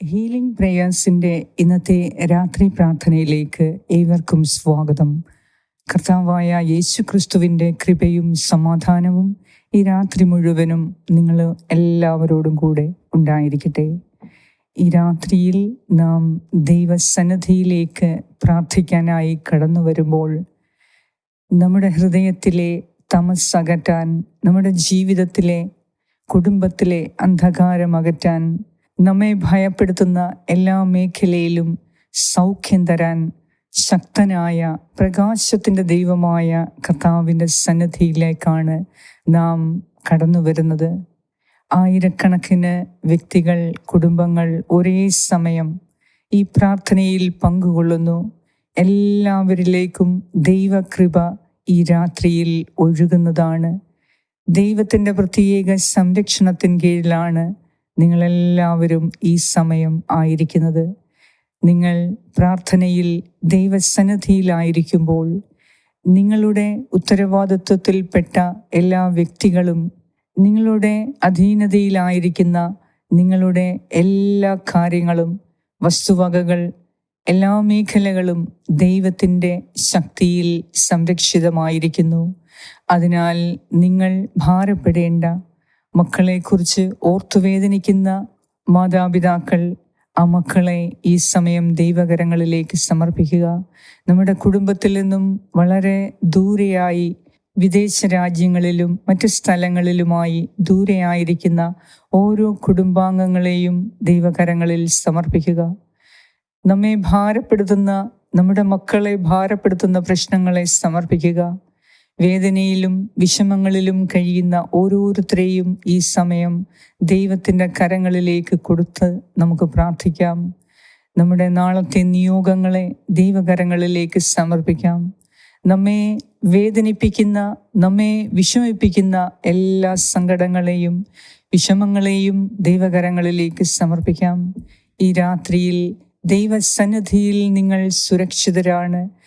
Healing പ്രേയേഴ്സിന്റെ ഇന്നത്തെ രാത്രി പ്രാർത്ഥനയിലേക്ക് ഏവർക്കും സ്വാഗതം. കർത്താവായ യേശു ക്രിസ്തുവിന്റെ കൃപയും സമാധാനവും ഈ രാത്രി മുഴുവനും നിങ്ങൾ എല്ലാവരോടും കൂടെ ഉണ്ടായിരിക്കട്ടെ. ഈ രാത്രിയിൽ നാം ദൈവസന്നിധിയിലേക്ക് പ്രാർത്ഥിക്കാനായി കടന്നു വരുമ്പോൾ നമ്മുടെ ഹൃദയത്തിലെ തമസ് അകറ്റാൻ നമ്മുടെ ജീവിതത്തിലെ കുടുംബത്തിലെ അന്ധകാരം അകറ്റാൻ നമ്മെ ഭയപ്പെടുത്തുന്ന എല്ലാ മേഖലയിലും സൗഖ്യം തരാൻ ശക്തനായ പ്രകാശത്തിന്റെ ദൈവമായ കർത്താവിന്റെ സന്നിധിയിലേക്കാണ് നാം കടന്നു വരുന്നത്. ആയിരക്കണക്കിന് വ്യക്തികൾ കുടുംബങ്ങൾ ഒരേ സമയം ഈ പ്രാർത്ഥനയിൽ പങ്കുകൊള്ളുന്നു. എല്ലാവരിലേക്കും ദൈവകൃപ ഈ രാത്രിയിൽ ഒഴുകുന്നതാണ്. ദൈവത്തിന്റെ പ്രത്യേക സംരക്ഷണത്തിൻ കീഴിലാണ് നിങ്ങളെല്ലാവരും ഈ സമയം ആയിരിക്കുന്നത്. നിങ്ങൾ പ്രാർത്ഥനയിൽ ദൈവസന്നിധിയിലായിരിക്കുമ്പോൾ നിങ്ങളുടെ ഉത്തരവാദിത്വത്തിൽപ്പെട്ട എല്ലാ വ്യക്തികളും നിങ്ങളുടെ അധീനതയിലായിരിക്കുന്ന നിങ്ങളുടെ എല്ലാ കാര്യങ്ങളും വസ്തുവകകൾ എല്ലാ മേഖലകളും ദൈവത്തിന്റെ ശക്തിയിൽ സംരക്ഷിതമായിരിക്കുന്നു. അതിനാൽ നിങ്ങൾ ഭാരപ്പെടേണ്ട മക്കളെക്കുറിച്ച് ഓർത്തുവേദനിക്കുന്ന മാതാപിതാക്കൾ ആ മക്കളെ ഈ സമയം ദൈവകരങ്ങളിലേക്ക് സമർപ്പിക്കുക. നമ്മുടെ കുടുംബത്തിൽ നിന്നും വളരെ ദൂരെയായി വിദേശ രാജ്യങ്ങളിലും മറ്റ് സ്ഥലങ്ങളിലുമായി ദൂരെയായിരിക്കുന്ന ഓരോ കുടുംബാംഗങ്ങളെയും ദൈവകരങ്ങളിൽ സമർപ്പിക്കുക. നമ്മെ ഭാരപ്പെടുത്തുന്ന നമ്മുടെ മക്കളെ ഭാരപ്പെടുത്തുന്ന പ്രശ്നങ്ങളെ സമർപ്പിക്കുക. വേദനയിലും വിഷമങ്ങളിലും കഴിയുന്ന ഓരോരുത്തരെയും ഈ സമയം ദൈവത്തിന്റെ കരങ്ങളിലേക്ക് കൊടുത്ത് നമുക്ക് പ്രാർത്ഥിക്കാം. നമ്മുടെ നാളത്തെ നിയോഗങ്ങളെ ദൈവകരങ്ങളിലേക്ക് സമർപ്പിക്കാം. നമ്മെ വേദനിപ്പിക്കുന്ന നമ്മെ വിഷമിപ്പിക്കുന്ന എല്ലാ സങ്കടങ്ങളെയും വിഷമങ്ങളെയും ദൈവകരങ്ങളിലേക്ക് സമർപ്പിക്കാം. ഈ രാത്രിയിൽ ദൈവസന്നിധിയിൽ നിങ്ങൾ സുരക്ഷിതരാണ്.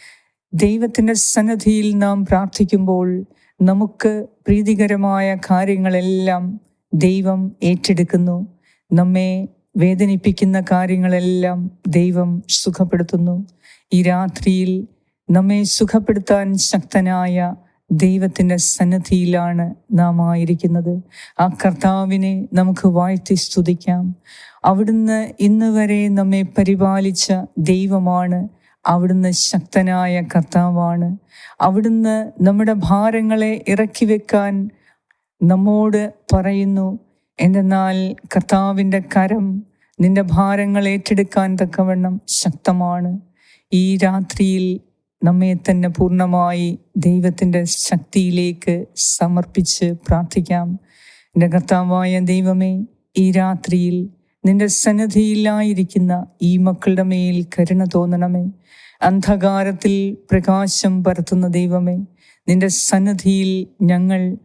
ദൈവത്തിന്റെ സന്നദ്ധിയിൽ നാം പ്രാർത്ഥിക്കുമ്പോൾ നമുക്ക് പ്രീതികരമായ കാര്യങ്ങളെല്ലാം ദൈവം ഏറ്റെടുക്കുന്നു. നമ്മെ വേദനിപ്പിക്കുന്ന കാര്യങ്ങളെല്ലാം ദൈവം സുഖപ്പെടുത്തുന്നു. ഈ രാത്രിയിൽ നമ്മെ സുഖപ്പെടുത്താൻ ശക്തനായ ദൈവത്തിന്റെ സന്നദ്ധിയിലാണ് നാം ആയിരിക്കുന്നത്. ആ കർത്താവിനെ നമുക്ക് വാഴ്ത്തി സ്തുതിക്കാം. അവിടുന്ന് ഇന്ന് വരെ നമ്മെ പരിപാലിച്ച ദൈവമാണ് അവിടുന്ന് ശക്തനായ കർത്താവാണ്. അവിടുന്ന് നമ്മുടെ ഭാരങ്ങളെ ഇറക്കി വെക്കാൻ നമ്മോട് പറയുന്നു എന്തെന്നാൽ കർത്താവിന്റെ കരം നിന്റെ ഭാരങ്ങൾ ഏറ്റെടുക്കാൻ തക്കവണ്ണം ശക്തമാണ്. ഈ രാത്രിയിൽ നമ്മെ തന്നെ പൂർണമായി ദൈവത്തിന്റെ ശക്തിയിലേക്ക് സമർപ്പിച്ച് പ്രാർത്ഥിക്കാം. എന്റെ കർത്താവായ ദൈവമേ ഈ രാത്രിയിൽ നിന്റെ സന്നദ്ധിയിലായിരിക്കുന്ന ഈ മക്കളുടെ മേൽ കരുണ തോന്നണമേ. അന്ധകാരത്തിൽ പ്രകാശം പരത്തുന്ന ദൈവമേ നിന്റെ സന്നദ്ധിയിൽ ഞങ്ങൾ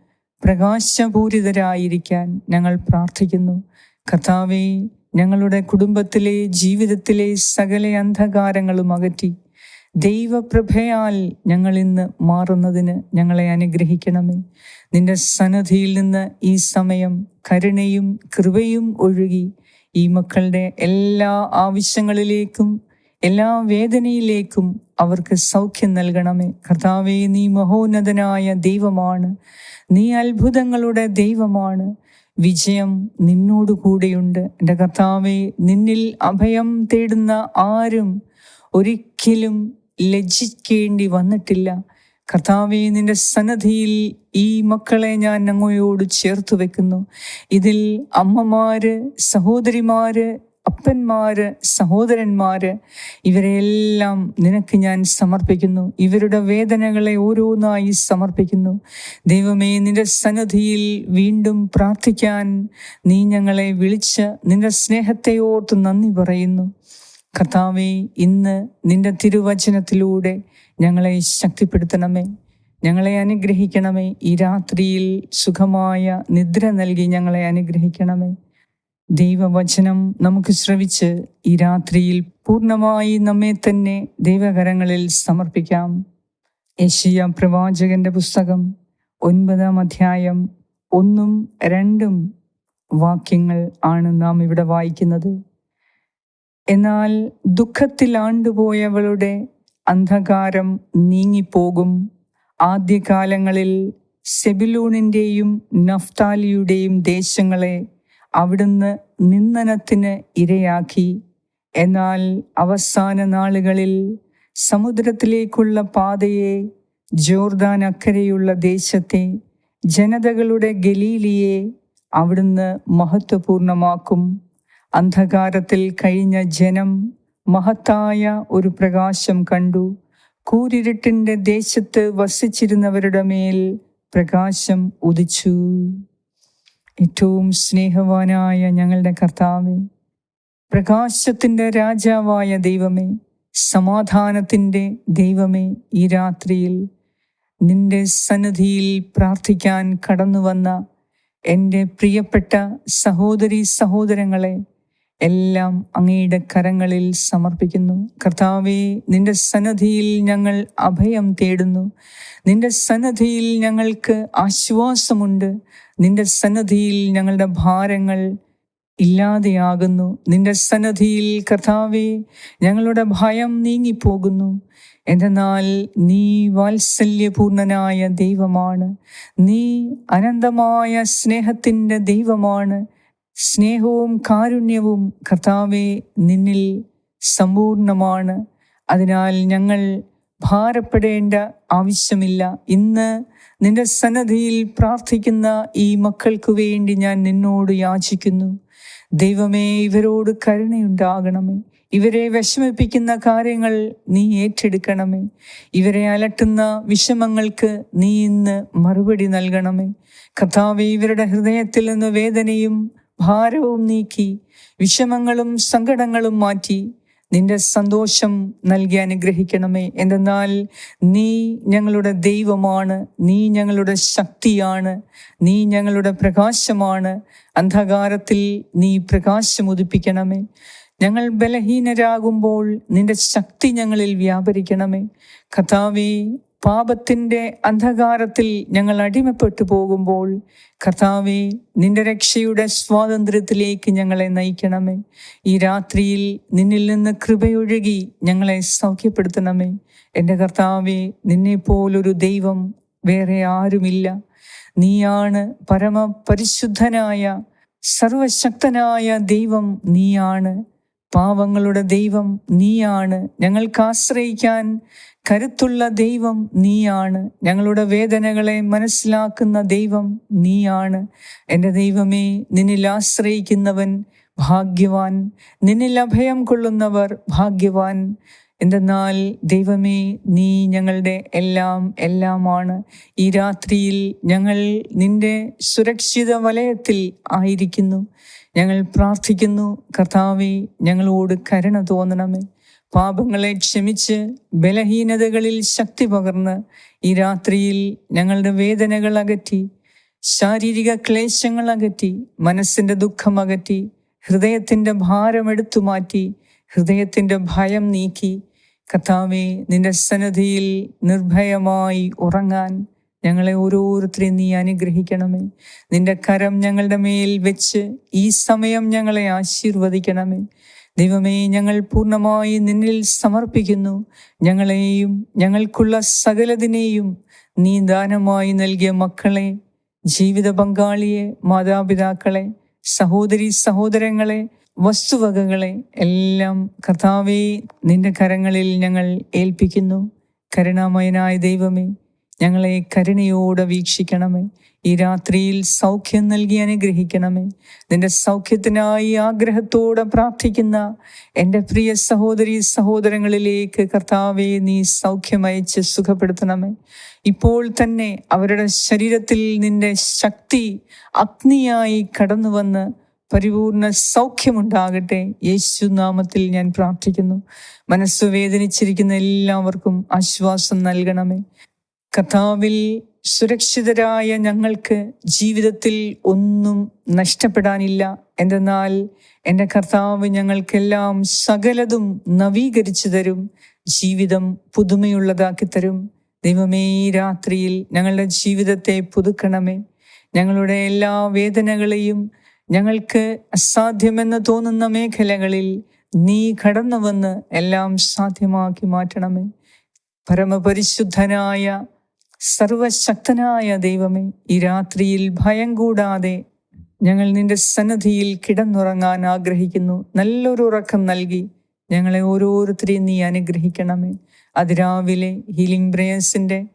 പ്രകാശപൂരിതരായിരിക്കാൻ ഞങ്ങൾ പ്രാർത്ഥിക്കുന്നു. കർത്താവെ ഞങ്ങളുടെ കുടുംബത്തിലെ ജീവിതത്തിലെ സകല അന്ധകാരങ്ങളും അകറ്റി ദൈവപ്രഭയാൽ ഞങ്ങൾ ഇന്ന് മാറുന്നതിന് ഞങ്ങളെ അനുഗ്രഹിക്കണമേ. നിന്റെ സന്നദ്ധിയിൽ നിന്ന് ഈ സമയം കരുണയും കൃപയും ഒഴുകി ഈ മക്കളുടെ എല്ലാ ആവശ്യങ്ങളിലേക്കും എല്ലാ വേദനയിലേക്കും അവർക്ക് സൗഖ്യം നൽകണമേ. കർത്താവെ നീ മഹോന്നതനായ ദൈവമാണ്. നീ അത്ഭുതങ്ങളുടെ ദൈവമാണ്. വിജയം നിന്നോട് കൂടെയുണ്ട് എന്റെ കർത്താവെ നിന്നിൽ അഭയം തേടുന്ന ആരും ഒരിക്കലും ലജ്ജിക്കേണ്ടി വന്നിട്ടില്ല. കർത്താവെ നിന്റെ സന്നദ്ധിയിൽ ഈ മക്കളെ ഞാൻ അങ്ങയോട് ചേർത്ത് വെക്കുന്നു. ഇതിൽ അമ്മമാര് സഹോദരിമാര് അപ്പന്മാര് സഹോദരന്മാര് ഇവരെയെല്ലാം നിനക്ക് ഞാൻ സമർപ്പിക്കുന്നു. ഇവരുടെ വേദനകളെ ഓരോന്നായി സമർപ്പിക്കുന്നു. ദൈവമേ നിന്റെ സന്നദ്ധിയിൽ വീണ്ടും പ്രാർത്ഥിക്കാൻ നീ ഞങ്ങളെ വിളിച്ച് നിന്റെ സ്നേഹത്തെ ഓർത്ത് നന്ദി പറയുന്നു. കർത്താവെ ഇന്ന് നിന്റെ തിരുവചനത്തിലൂടെ ഞങ്ങളെ ശക്തിപ്പെടുത്തണമേ. ഞങ്ങളെ അനുഗ്രഹിക്കണമേ. ഈ രാത്രിയിൽ സുഖമായ നിദ്ര നൽകി ഞങ്ങളെ അനുഗ്രഹിക്കണമേ. ദൈവവചനം നമുക്ക് ശ്രവിച്ച് ഈ രാത്രിയിൽ പൂർണമായി നമ്മെ തന്നെ ദൈവകരങ്ങളിൽ സമർപ്പിക്കാം. യശിയ പ്രവാചകന്റെ പുസ്തകം ഒൻപതാം അധ്യായം ഒന്നും രണ്ടും വാക്യങ്ങൾ ആണ് നാം ഇവിടെ വായിക്കുന്നത്. എന്നാൽ ദുഃഖത്തിൽ ആണ്ടുപോയവളുടെ അന്ധകാരം നീങ്ങിപ്പോകും. ആദ്യകാലങ്ങളിൽ സെബിലൂണിന്റെയും നഫ്താലിയുടെയും ദേശങ്ങളെ അവിടുന്ന് നിന്ദനത്തിന് ഇരയാക്കി. എന്നാൽ അവസാന നാളുകളിൽ സമുദ്രത്തിലേക്കുള്ള പാതയെ ജോർദാൻ അക്കരെയുള്ള ദേശത്തെ ജനതകളുടെ ഗലീലിയെ അവിടുന്ന് മഹത്വപൂർണമാക്കും. അന്ധകാരത്തിൽ കഴിഞ്ഞ ജനം മഹത്തായ ഒരു പ്രകാശം കണ്ടു. കൂരിരുട്ടിന്റെ ദേശത്ത് വസിച്ചിരുന്നവരുടെ മേൽ പ്രകാശം ഉദിച്ചു. ഏറ്റവും സ്നേഹവാനായ ഞങ്ങളുടെ കർത്താവെ പ്രകാശത്തിന്റെ രാജാവായ ദൈവമേ സമാധാനത്തിന്റെ ദൈവമേ ഈ രാത്രിയിൽ നിന്റെ സന്നിധിയിൽ പ്രാർത്ഥിക്കാൻ കടന്നു വന്ന എന്റെ പ്രിയപ്പെട്ട സഹോദരി സഹോദരങ്ങളെ എല്ലാം അങ്ങയുടെ കരങ്ങളിൽ സമർപ്പിക്കുന്നു. കർത്താവെ നിന്റെ സന്നദ്ധിയിൽ ഞങ്ങൾ അഭയം തേടുന്നു. നിന്റെ സന്നദ്ധിയിൽ ഞങ്ങൾക്ക് ആശ്വാസമുണ്ട്. നിന്റെ സന്നദ്ധിയിൽ ഞങ്ങളുടെ ഭാരങ്ങൾ ഇല്ലാതെയാകുന്നു. നിന്റെ സന്നദ്ധിയിൽ കർത്താവെ ഞങ്ങളുടെ ഭയം നീങ്ങിപ്പോകുന്നു. എന്തെന്നാൽ നീ വാത്സല്യപൂർണനായ ദൈവമാണ്. നീ അനന്തമായ സ്നേഹത്തിന്റെ ദൈവമാണ്. സ്നേഹവും കാരുണ്യവും കർത്താവെ നിന്നിൽ സമ്പൂർണമാണ്. അതിനാൽ ഞങ്ങൾ ഭാരപ്പെടേണ്ട ആവശ്യമില്ല. ഇന്ന് നിന്റെ സന്നദ്ധിയിൽ പ്രാർത്ഥിക്കുന്ന ഈ മക്കൾക്ക് വേണ്ടി ഞാൻ നിന്നോട് യാചിക്കുന്നു. ദൈവമേ ഇവരോട് കരുണയുണ്ടാകണമേ. ഇവരെ വിഷമിപ്പിക്കുന്ന കാര്യങ്ങൾ നീ ഏറ്റെടുക്കണമേ. ഇവരെ അലട്ടുന്ന വിഷമങ്ങൾക്ക് നീ ഇന്ന് മറുപടി നൽകണമേ. കർത്താവ് ഇവരുടെ ഹൃദയത്തിൽ നിന്ന് വേദനയും ഭാരവും നീക്കി വിഷമങ്ങളും സങ്കടങ്ങളും മാറ്റി നിന്റെ സന്തോഷം നൽകി അനുഗ്രഹിക്കണമേ. എന്തെന്നാൽ നീ ഞങ്ങളുടെ ദൈവമാണ് നീ ഞങ്ങളുടെ ശക്തിയാണ് നീ ഞങ്ങളുടെ പ്രകാശമാണ്. അന്ധകാരത്തിൽ നീ പ്രകാശം ഉദിപ്പിക്കണമേ ഞങ്ങൾ ബലഹീനരാകുമ്പോൾ നിന്റെ ശക്തി ഞങ്ങളിൽ വ്യാപരിക്കണമേ. കഥാവേ പാപത്തിന്റെ അന്ധകാരത്തിൽ ഞങ്ങൾ അടിമപ്പെട്ടു പോകുമ്പോൾ കർത്താവെ നിന്റെ രക്ഷയുടെ സ്വാതന്ത്ര്യത്തിലേക്ക് ഞങ്ങളെ നയിക്കണമേ. ഈ രാത്രിയിൽ നിന്നിൽ നിന്ന് കൃപയൊഴുകി ഞങ്ങളെ സൗഖ്യപ്പെടുത്തണമേ. എന്റെ കർത്താവെ നിന്നെപ്പോലൊരു ദൈവം വേറെ ആരുമില്ല. നീയാണ് പരമപരിശുദ്ധനായ സർവശക്തനായ ദൈവം നീയാണ്. പാവങ്ങളുടെ ദൈവം നീയാണ്. ഞങ്ങൾക്ക് ആശ്രയിക്കാൻ കരുത്തുള്ള ദൈവം നീയാണ്. ഞങ്ങളുടെ വേദനകളെ മനസ്സിലാക്കുന്ന ദൈവം നീയാണ്. എന്റെ ദൈവമേ നിന്നിൽ ആശ്രയിക്കുന്നവൻ ഭാഗ്യവാൻ. നിന്നിൽ അഭയം കൊള്ളുന്നവർ ഭാഗ്യവാൻ. എന്തെന്നാൽ ദൈവമേ നീ ഞങ്ങളുടെ എല്ലാം എല്ലാമാണ്. ഈ രാത്രിയിൽ ഞങ്ങൾ നിന്റെ സുരക്ഷിത വലയത്തിൽ ആയിരിക്കുന്നു. ഞങ്ങൾ പ്രാർത്ഥിക്കുന്നു കർത്താവെ ഞങ്ങളോട് കരുണ തോന്നണമേ. പാപങ്ങളെ ക്ഷമിച്ച് ബലഹീനതകളിൽ ശക്തി പകർന്ന് ഈ രാത്രിയിൽ ഞങ്ങളുടെ വേദനകൾ അകറ്റി ശാരീരിക ക്ലേശങ്ങൾ അകറ്റി മനസ്സിന്റെ ദുഃഖം അകറ്റി ഹൃദയത്തിന്റെ ഭാരമെടുത്തു മാറ്റി ഹൃദയത്തിന്റെ ഭയം നീക്കി കഥാവെ നിന്റെ സന്നദ്ധിയിൽ നിർഭയമായി ഉറങ്ങാൻ ഞങ്ങളെ ഓരോരുത്തരെയും നീ അനുഗ്രഹിക്കണമേ. നിന്റെ കരം ഞങ്ങളുടെ മേൽ വെച്ച് ഈ സമയം ഞങ്ങളെ ആശീർവദിക്കണമേ. ദൈവമേ ഞങ്ങൾ പൂർണമായി നിന്നിൽ സമർപ്പിക്കുന്നു. ഞങ്ങളെയും ഞങ്ങൾക്കുള്ള സകലതിനെയും നീ ദാനമായി നൽകിയ മക്കളെ ജീവിത പങ്കാളിയെ മാതാപിതാക്കളെ സഹോദരി സഹോദരങ്ങളെ വസ്തുവകകളെ എല്ലാം കർത്താവേ നിന്റെ കരങ്ങളിൽ ഞങ്ങൾ ഏൽപ്പിക്കുന്നു. കരുണാമയനായ ദൈവമേ ഞങ്ങളെ കരുണയോടെ വീക്ഷിക്കണമേ. ഈ രാത്രിയിൽ സൗഖ്യം നൽകി അനുഗ്രഹിക്കണമേ. നിന്റെ സൗഖ്യത്തിനായി ആഗ്രഹത്തോടെ പ്രാർത്ഥിക്കുന്ന എന്റെ പ്രിയ സഹോദരി സഹോദരങ്ങളിലേക്ക് കർത്താവെ നീ സൗഖ്യമയച്ച് സുഖപ്പെടുത്തണമേ. ഇപ്പോൾ തന്നെ അവരുടെ ശരീരത്തിൽ നിന്റെ ശക്തി അഗ്നിയായി കടന്നു വന്ന് പരിപൂർണ സൗഖ്യമുണ്ടാകട്ടെ. യേശു നാമത്തിൽ ഞാൻ പ്രാർത്ഥിക്കുന്നു. മനസ്സ് വേദനിച്ചിരിക്കുന്ന എല്ലാവർക്കും ആശ്വാസം നൽകണമേ. കഥാവിൽ സുരക്ഷിതരായ ഞങ്ങൾക്ക് ജീവിതത്തിൽ ഒന്നും നഷ്ടപ്പെടാനില്ല. എന്തെന്നാൽ എന്റെ കർത്താവ് ഞങ്ങൾക്കെല്ലാം സകലതും നവീകരിച്ചു തരും. ജീവിതം പുതുമയുള്ളതാക്കി തരും. ദൈവമേ രാത്രിയിൽ ഞങ്ങളുടെ ജീവിതത്തെ പുതുക്കണമേ. ഞങ്ങളുടെ എല്ലാ വേദനകളെയും ഞങ്ങൾക്ക് അസാധ്യമെന്ന് തോന്നുന്ന മേഖലകളിൽ നീ കടന്നു വന്ന് എല്ലാം സാധ്യമാക്കി മാറ്റണമേ. പരമപരിശുദ്ധനായ സർവശക്തനായ ദൈവമേ ഈ രാത്രിയിൽ ഭയം കൂടാതെ ഞങ്ങൾ നിന്റെ സന്നദ്ധിയിൽ കിടന്നുറങ്ങാൻ ആഗ്രഹിക്കുന്നു. നല്ലൊരു ഉറക്കം നൽകി ഞങ്ങളെ ഓരോരുത്തരെയും നീ അനുഗ്രഹിക്കണമേ. അതിരാവിലെ ഹീലിംഗ് ബ്രേയേഴ്സിന്റെ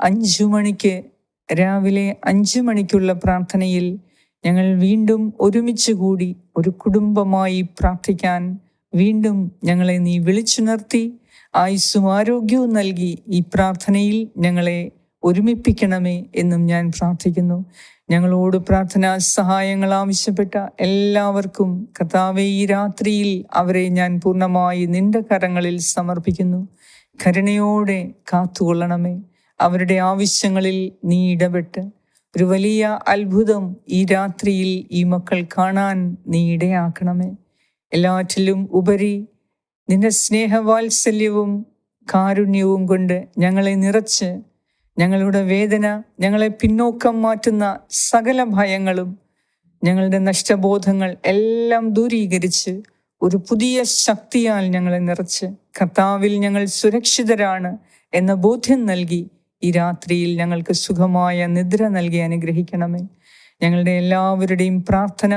അഞ്ചു മണിക്ക് രാവിലെ അഞ്ചു മണിക്കുള്ള പ്രാർത്ഥനയിൽ ഞങ്ങൾ വീണ്ടും ഒരുമിച്ച് കൂടി ഒരു കുടുംബമായി പ്രാർത്ഥിക്കാൻ വീണ്ടും ഞങ്ങളെ നീ വിളിച്ചുണർത്തി ആയുസ്സും ആരോഗ്യവും നൽകി ഈ പ്രാർത്ഥനയിൽ ഞങ്ങളെ ഒരുമിപ്പിക്കണമേ എന്നും ഞാൻ പ്രാർത്ഥിക്കുന്നു. ഞങ്ങളോട് പ്രാർത്ഥനാ സഹായങ്ങൾ ആവശ്യപ്പെട്ട എല്ലാവർക്കും കർത്താവെ ഈ രാത്രിയിൽ അവരെ ഞാൻ പൂർണമായി നിന്റെ കരങ്ങളിൽ സമർപ്പിക്കുന്നു. കരുണയോടെ കാത്തുകൊള്ളണമേ. അവരുടെ ആവശ്യങ്ങളിൽ നീ ഇടപെട്ട്. ഒരു വലിയ അത്ഭുതം ഈ രാത്രിയിൽ ഈ മക്കൾ കാണാൻ നീ ഇടയാക്കണമേ. എല്ലാറ്റിലും ഉപരി നിന്റെ സ്നേഹവാത്സല്യവും കാരുണ്യവും കൊണ്ട് ഞങ്ങളെ നിറച്ച് ഞങ്ങളുടെ വേദന ഞങ്ങളെ പിന്നോക്കം മാറ്റുന്ന സകല ഭയങ്ങളും ഞങ്ങളുടെ നഷ്ടബോധങ്ങൾ എല്ലാം ദൂരീകരിച്ച് ഒരു പുതിയ ശക്തിയാൽ ഞങ്ങളെ നിറച്ച് കർത്താവിൽ ഞങ്ങൾ സുരക്ഷിതരാണ് എന്ന ബോധ്യം നൽകി ഈ രാത്രിയിൽ ഞങ്ങൾക്ക് സുഖമായ നിദ്ര നൽകി അനുഗ്രഹിക്കണമേ. ഞങ്ങളുടെ എല്ലാവരുടെയും പ്രാർത്ഥന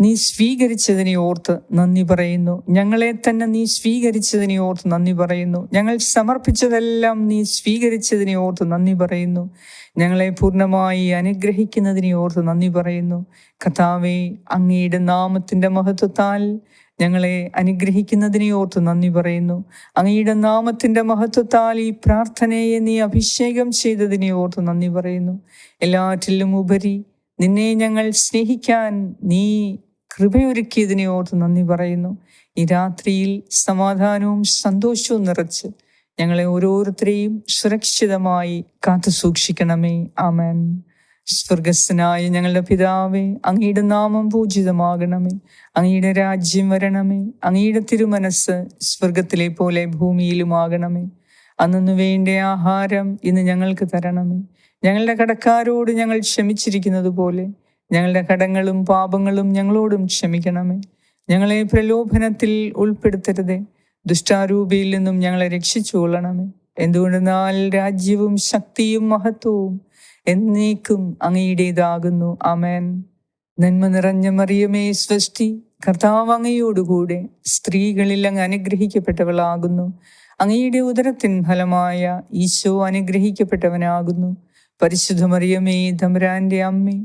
നീ സ്വീകരിച്ചതിനെ ഓർത്ത് നന്ദി പറയുന്നു. ഞങ്ങളെ തന്നെ നീ സ്വീകരിച്ചതിനെ ഓർത്ത് നന്ദി പറയുന്നു. ഞങ്ങൾ സമർപ്പിച്ചതെല്ലാം നീ സ്വീകരിച്ചതിനെ ഓർത്ത് നന്ദി പറയുന്നു. ഞങ്ങളെ പൂർണമായി അനുഗ്രഹിക്കുന്നതിനെ ഓർത്ത് നന്ദി പറയുന്നു. കഥാവെ അങ്ങയുടെ നാമത്തിന്റെ മഹത്വത്താൽ ഞങ്ങളെ അനുഗ്രഹിക്കുന്നതിനെ ഓർത്ത് നന്ദി പറയുന്നു. അങ്ങയുടെ നാമത്തിന്റെ മഹത്വത്താൽ ഈ പ്രാർത്ഥനയെ നീ അഭിഷേകം ചെയ്തതിനെ ഓർത്ത് നന്ദി പറയുന്നു. എല്ലാറ്റിലും ഉപരി നിന്നെ ഞങ്ങൾ സ്നേഹിക്കാൻ നീ കൃപയൊരുക്കിയതിനെ ഓർത്ത് നന്ദി പറയുന്നു. ഈ രാത്രിയിൽ സമാധാനവും സന്തോഷവും നിറച്ച് ഞങ്ങളെ ഓരോരുത്തരെയും സുരക്ഷിതമായി കാത്തു സൂക്ഷിക്കണമേ. ആമേൻ. സ്വർഗസ്സനായ ഞങ്ങളുടെ പിതാവേ അങ്ങയുടെ നാമം പൂജിതമാകണമേ. അങ്ങയുടെ രാജ്യം വരണമേ. അങ്ങയുടെ തിരുമനസ് സ്വർഗത്തിലെ പോലെ ഭൂമിയിലുമാകണമേ. അന്നു വേണ്ട ആഹാരം ഇന്ന് ഞങ്ങൾക്ക് തരണമേ. ഞങ്ങളുടെ കടക്കാരോട് ഞങ്ങൾ ക്ഷമിച്ചിരിക്കുന്നത് പോലെ ഞങ്ങളുടെ കടങ്ങളും പാപങ്ങളും ഞങ്ങളോടും ക്ഷമിക്കണമേ. ഞങ്ങളെ പ്രലോഭനത്തിൽ ഉൾപ്പെടുത്തരുതേ. ദുഷ്ടാരൂപിയിൽ നിന്നും ഞങ്ങളെ രക്ഷിച്ചുകൊള്ളണമേ. എന്തുകൊണ്ടെന്നാൽ രാജ്യവും ശക്തിയും മഹത്വവും എന്നേക്കും അങ്ങയുടേതാകുന്നു. അമേൻ നന്മ നിറഞ്ഞ മറിയമേ സൃഷ്ടി. കർത്താവ് അങ്ങയോടുകൂടെ സ്ത്രീകളിൽ അങ്ങ് അനുഗ്രഹിക്കപ്പെട്ടവളാകുന്നു. അങ്ങയുടെ ഉദരത്തിൻ ഫലമായ ഈശോ അനുഗ്രഹിക്കപ്പെട്ടവനാകുന്നു. പരിശുദ്ധ മറിയമേ തമ്പുരാന്റെ അമ്മേ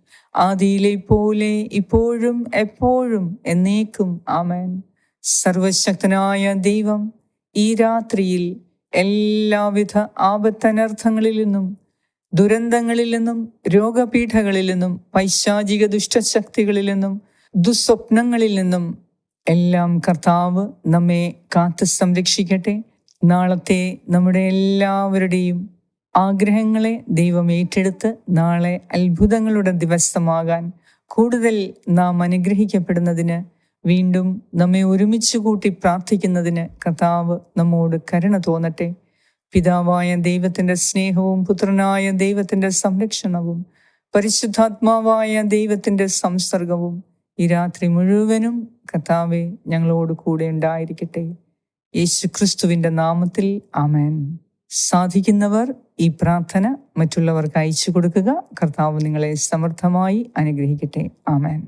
ആദിയിലെ പോലെ ഇപ്പോഴും എപ്പോഴും എന്നേക്കും ആമേൻ. സർവശക്തനായ ദൈവം ഈ രാത്രിയിൽ എല്ലാവിധ ആപത്തനർത്ഥങ്ങളിൽ നിന്നും ദുരന്തങ്ങളിൽ നിന്നും രോഗപീഠകളിൽ നിന്നും പൈശാചിക ദുഷ്ടശക്തികളിൽ നിന്നും ദുസ്വപ്നങ്ങളിൽ നിന്നും എല്ലാം കർത്താവ് നമ്മെ കാത്തു സംരക്ഷിക്കട്ടെ. നാളത്തെ നമ്മുടെ എല്ലാവരുടെയും ആഗ്രഹങ്ങളെ ദൈവം ഏറ്റെടുത്ത് നാളെ അത്ഭുതങ്ങളുടെ ദിവസമാകാൻ കൂടുതൽ നാം അനുഗ്രഹിക്കപ്പെടുന്നതിന് വീണ്ടും നമ്മെ ഒരുമിച്ച് കൂട്ടി പ്രാർത്ഥിക്കുന്നതിന് കർത്താവ് നമ്മോട് കരുണ തോന്നട്ടെ. പിതാവായ ദൈവത്തിന്റെ സ്നേഹവും പുത്രനായ ദൈവത്തിന്റെ സംരക്ഷണവും പരിശുദ്ധാത്മാവായ ദൈവത്തിന്റെ സംസർഗവും ഈ രാത്രി മുഴുവനും കർത്താവെ ഞങ്ങളോട് കൂടെ ഉണ്ടായിരിക്കട്ടെ. യേശു ക്രിസ്തുവിന്റെ നാമത്തിൽ ആമേൻ. സാധിക്കുന്നവർ ഈ പ്രാർത്ഥന മറ്റുള്ളവർക്ക് അയച്ചു കൊടുക്കുക. കർത്താവ് നിങ്ങളെ സമർത്ഥമായി അനുഗ്രഹിക്കട്ടെ. ആമേൻ.